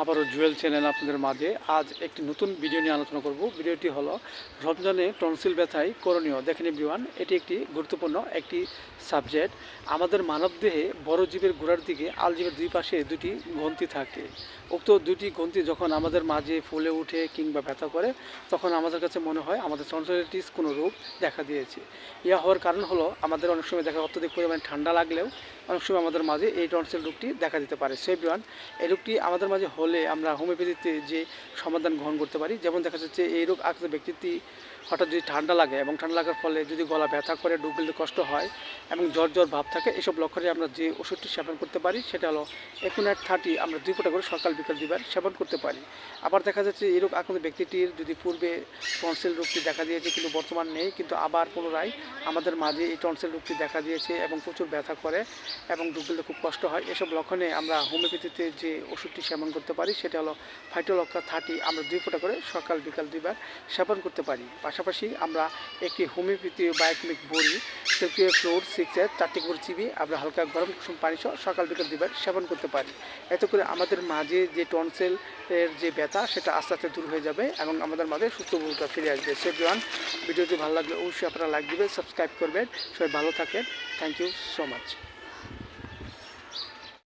আবারও জুয়েল চ্যানেল আপনাদের মাঝে। আজ একটি নতুন ভিডিও নিয়ে আলোচনা করব। ভিডিওটি হলো রমজানে টনসিল ব্যথায় করণীয়। দেখেন এভরিওয়ান এটি একটি গুরুত্বপূর্ণ একটি সাবজেক্ট আমাদের মানবদেহে বড় জীবের গোড়ার দিকে আলজীবের দুই পাশে দুটি গ্রন্থি থাকে। উক্ত দুটি গ্রন্থি যখন আমাদের মাঝে ফুলে উঠে কিংবা ব্যথা করে, তখন আমাদের কাছে মনে হয় আমাদের টনসিলাইটিস কোনো রোগ দেখা দিয়েছে। ইয়া হওয়ার কারণ হলো আমাদের অনেক সময় দেখা অত্যধিক পরিমাণে ঠান্ডা লাগলেও অনেক সময় আমাদের মাঝে এই টনসিল রোগটি দেখা দিতে পারে। সেভরিওয়ান এই রোগটি আমাদের মাঝে হলে আমরা হোমিওপ্যাথিতে যে সমাধান গ্রহণ করতে পারি, যেমন দেখা যাচ্ছে এই রোগ আক্রান্ত ব্যক্তিটি হঠাৎ যদি ঠান্ডা লাগে এবং ঠান্ডা লাগার ফলে যদি গলা ব্যথা করে ডুবলে কষ্ট হয় এবং জ্বর জ্বর ভাব থাকে, এসব লক্ষণে আমরা যে ওষুধটি সেবন করতে পারি, সেটা হলো একুনাট থার্টি আমরা দুই ফোঁটা করে সকাল, বিকাল দুইবার সেবন করতে পারি। আবার দেখা যাচ্ছে এই রোগ আক্রান্ত ব্যক্তিটির যদি পূর্বে টনসিল রোগটি দেখা দিয়েছে কিন্তু বর্তমান নেই, কিন্তু আবার পুনরায় আমাদের মাঝে এই টনসিল রোগটি দেখা দিয়েছে এবং প্রচুর ব্যথা করে এবং ডুব গেলে খুব কষ্ট হয়। এসব লক্ষণে আমরা হোমিওপ্যাথিতে যে ওষুধটি সেবন করতে পারি, সেটা হলো ফাইটোলক্কা থার্টি আমরা দুই ফোঁটা করে সকাল, বিকাল দুইবার সেবন করতে পারি। পাশাপাশি আমরা একটি হোমিওপ্যাথি বায়োকেমিক বড়ি সেলফিয়ে ফ্লোর সিক্সের চারটি করে চিবি, আমরা হালকা গরম কুসুম পানি সহ সকাল বিকাল দুবার সেবন করতে পারি। এতে করে আমাদের মাঝে যে টনসেল এর যে ব্যথা, সেটা আস্তে আস্তে দূর হয়ে যাবে এবং আমাদের মাঝে সুস্থ ভূমিকা ফিরে আসবে। সে জন ভিডিওটি ভালো লাগলে অবশ্যই আপনারা লাইক দেবেন সাবস্ক্রাইব করবেন। সবাই ভালো থাকেন। Thank you so much